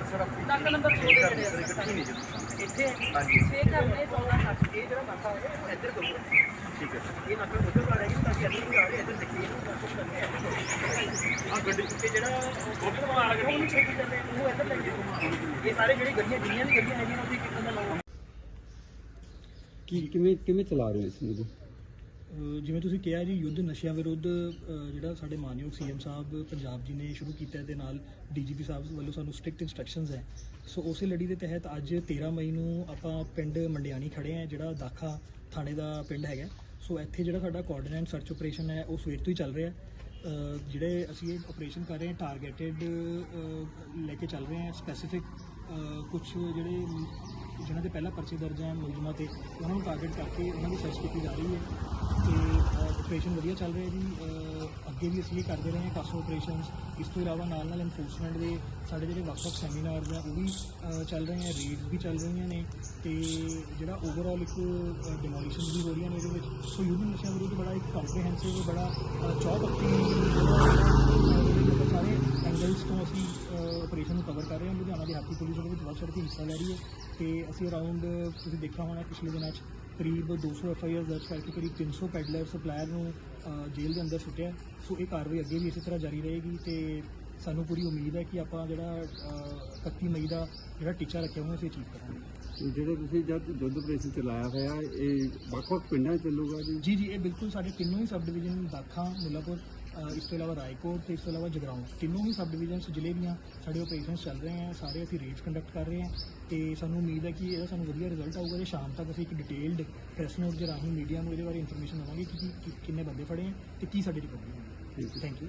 ਇੱਥੇ ਨਹੀਂ ਜੀ ਇੱਥੇ ਹਾਂਜੀ ਛੇ ਕਰਨੇ 14 ਤੱਕ ਇਹ ਜਿਹੜਾ ਨਾਕਾ ਹੈ ਉਹ ਇੱਧਰ ਕਰੋ ਠੀਕ ਹੈ ਇਹ ਨਾਕਾ ਉੱਧਰ ਵਾਲਾ ਹੈ ਤਾਂ ਕਿ ਇੱਧਰ ਵੀ ਆ ਰਹੇ ਇੱਧਰ ਦੇਖੀਏ ਇਹਨੂੰ ਤਾਂ ਕੁਝ ਕਰਨੇ ਆ ਆ ਗੱਡੀ ਤੇ ਜਿਹੜਾ ਗੋਬਿੰਦ ਮਾਰ ਗੱਡੀ ਉਹਨੂੰ ਛੇਤੀ ਕਰਨੇ ਉਹ ਇੱਧਰ ਲੈ ਕੇ ਘੁਮਾਓ। ਇਹ ਸਾਰੇ ਜਿਹੜੀ ਗੱਡੀਆਂ ਜਿੰਨੀਆਂ ਵੀ ਗੱਡੀਆਂ ਹੈਗੀਆਂ ਉਹਦੀ ਕਿੰਨਾ ਦਾ ਲਾਓ ਕੀ ਕਿਵੇਂ ਕਿਵੇਂ ਚਲਾ ਰਹੇ ਹੋ ਇਸ ਨੂੰ ਜੀ ਅਹ ਜਿਵੇਂ ਤੁਸੀਂ ਕਿਹਾ ਜੀ, ਯੁੱਧ ਨਸ਼ਿਆਂ ਵਿਰੁੱਧ ਜਿਹੜਾ ਸਾਡੇ ਮਾਨਯੋਗ ਸੀਐਮ ਸਾਹਿਬ ਪੰਜਾਬ ਜੀ ਨੇ ਸ਼ੁਰੂ ਕੀਤਾ ਹੈ ਤੇ ਨਾਲ ਡੀਜੀਪੀ ਸਾਹਿਬ ਵੱਲੋਂ ਸਾਨੂੰ ਸਟ੍ਰਿਕਟ ਇਨਸਟਰਕਸ਼ਨਸ ਹੈ। ਸੋ ਉਸੇ ਲੜੀ ਦੇ ਤਹਿਤ ਅੱਜ 13 ਮਈ ਨੂੰ ਆਪਾਂ ਪਿੰਡ ਮੰਡਿਆਣੀ ਖੜੇ ਆ ਜਿਹੜਾ ਦਾਖਾ ਥਾਣੇ ਦਾ ਪਿੰਡ ਹੈਗਾ। ਸੋ ਇੱਥੇ ਜਿਹੜਾ ਸਾਡਾ ਕੋਆਰਡੀਨੇਟ ਸਰਚ ਆਪਰੇਸ਼ਨ ਹੈ, ਉਹ ਸਵੇਰ ਤੋਂ ਹੀ ਚੱਲ ਰਿਹਾ। ਜਿਹੜੇ ਅਸੀਂ ਇਹ ਆਪਰੇਸ਼ਨ ਕਰ ਰਹੇ ਹਾਂ ਟਾਰਗੇਟਡ ਲੈ ਕੇ ਚੱਲ ਰਹੇ ਹਾਂ ਸਪੈਸੀਫਿਕ ਕੁਝ ਜਿਹੜੇ ਜਿਨ੍ਹਾਂ ਦੇ ਪਹਿਲਾਂ ਪਰਚੇ ਦਰਜ ਹੈ, ਮੁਲਜ਼ਮਾਂ ਤੇ, ਉਹਨਾਂ ਨੂੰ ਟਾਰਗੇਟ ਕਰਕੇ ਉਹਨਾਂ ਦੀ ਸਰਚ ਕੀਤੀ ਜਾ ਰਹੀ ਹੈ। ਤੇ ਆਪਰੇਸ਼ਨ ਵਧੀਆ ਚੱਲ ਰਿਹਾ ਜੀ। ਅੱਗੇ ਵੀ ਅਸੀਂ ਇਹ ਕਰਦੇ ਰਹੇ ਹਾਂ ਕਾਸੋ ਆਪਰੇਸ਼ਨਸ ਇਸ ਤੋਂ ਇਲਾਵਾ ਨਾਲ ਨਾਲ ਐਨਫੋਰਸਮੈਂਟ ਦੇ ਸਾਡੇ ਜਿਹੜੇ ਵੱਖ-ਵੱਖ ਸੈਮੀਨਾਰਸ ਆ, ਉਹ ਵੀ ਚੱਲ ਰਹੇ ਆ ਰੇਡਸ ਵੀ ਚੱਲ ਰਹੀਆਂ ਨੇ ਤੇ ਜਿਹੜਾ ਓਵਰਆਲ ਇੱਕ ਡਿਮੋਲੀਸ਼ਨ ਵੀ ਹੋ ਰਹੀਆਂ ਨੇ ਇਹਦੇ ਵਿੱਚ। ਸੋ ਯੂਨੀਅਨ ਨਸ਼ਿਆਂ ਵਿਰੁੱਧ ਬੜਾ ਇੱਕ ਕੰਪਰੀਹੈਂਸਿਵ ਬੜਾ, ਅਹ ਸਾਰੇ ਐਂਗਲਸ ਤੋਂ ਅਸੀਂ ਆਪਰੇਸ਼ਨ ਨੂੰ ਕਵਰ ਕਰ ਰਹੇ ਹਾਂ। ਲੁਧਿਆਣਾ ਦੀ ਹੈਪੀ ਪੁਲਿਸ ਉਹਦੇ ਵਿੱਚ ਬਹੁਤ ਚੜ੍ਹ ਕੇ ਹਿੱਸਾ ਲੈ ਰਹੀ ਹੈ ਤੇ ਅਸੀਂ ਅਰਾਊਂਡ ਤੁਸੀਂ ਦੇਖਿਆ ਹੋਣਾ ਪਿਛਲੇ ਦਿਨਾਂ 'ਚ ਕਰੀਬ 200 ਐਫ ਆਈ ਆਰ ਦਰਜ ਕਰਕੇ ਕਰੀਬ 300 ਪੈਡਲਰ ਸਪਲਾਇਰ ਨੂੰ ਜੇਲ੍ਹ ਦੇ ਅੰਦਰ ਸੁੱਟਿਆ। ਸੋ ਇਹ ਕਾਰਵਾਈ ਅੱਗੇ ਵੀ ਇਸੇ ਤਰ੍ਹਾਂ ਜਾਰੀ ਰਹੇਗੀ ਤੇ ਸਾਨੂੰ ਪੂਰੀ ਉਮੀਦ ਹੈ ਕਿ ਆਪਾਂ ਜਿਹੜਾ ਅਹ, 31 ਮਈ ਦਾ ਜਿਹੜਾ ਟੀਚਾ ਰੱਖਿਆ ਹੋਇਆ ਅਸੀਂ ਅਚੀਵ ਕਰਾਂਗੇ। ਜਿਹੜੇ ਤੁਸੀਂ ਜਦ ਦੁੱਧ ਆਪਰੇਸ਼ਨ ਚਲਾਇਆ ਹੋਇਆ ਇਹ ਵੱਖ-ਵੱਖ ਪਿੰਡਾਂ 'ਚ ਚੱਲੂਗਾ ਜੀ? ਜੀ ਜੀ ਇਹ ਬਿਲਕੁਲ ਸਾਡੇ ਤਿੰਨੋਂ ਹੀ ਸਬ ਡਿਵੀਜ਼ਨ ਦਾਖਾ ਮੁੱਲਾਪੁਰ ਇਸ ਤੋਂ ਇਲਾਵਾ ਰਾਏਕੋਟ ਤੇ ਇਸ ਤੋਂ ਇਲਾਵਾ ਜਗਰਾਉਂ। ਤਿੰਨੋਂ ਹੀ ਸਬ ਡਿਵੀਜ਼ਨਸ ਜ਼ਿਲ੍ਹੇ ਦੀਆਂ ਸਾਡੇ ਆਪਰੇਸ਼ਨਸ ਚੱਲ ਰਹੇ ਆ ਸਾਰੇ ਅਸੀਂ ਰੇਡਸ ਕੰਡਕਟ ਕਰ ਰਹੇ ਆ ਤੇ ਸਾਨੂੰ ਉਮੀਦ ਹੈ ਕਿ ਇਹਦਾ ਸਾਨੂੰ ਵਧੀਆ ਰਿਜ਼ਲਟ ਆਊਗਾ ਤੇ ਸ਼ਾਮ ਤੱਕ ਅਸੀਂ ਇੱਕ ਡਿਟੇਲਡ ਪ੍ਰੈਸ ਨੋਟ ਦੇ ਰਾਹੀਂ ਮੀਡੀਆ ਨੂੰ ਇਹਦੇ ਬਾਰੇ ਇਨਫੋਰਮੇਸ਼ਨ ਦੇਵਾਂਗੇ ਕਿ ਕਿੰਨੇ ਬੰਦੇ ਫੜੇ ਆ ਤੇ ਕੀ ਸਾਡੀ ਰਿਕਵਰੀ ਹੋਈ। Thank you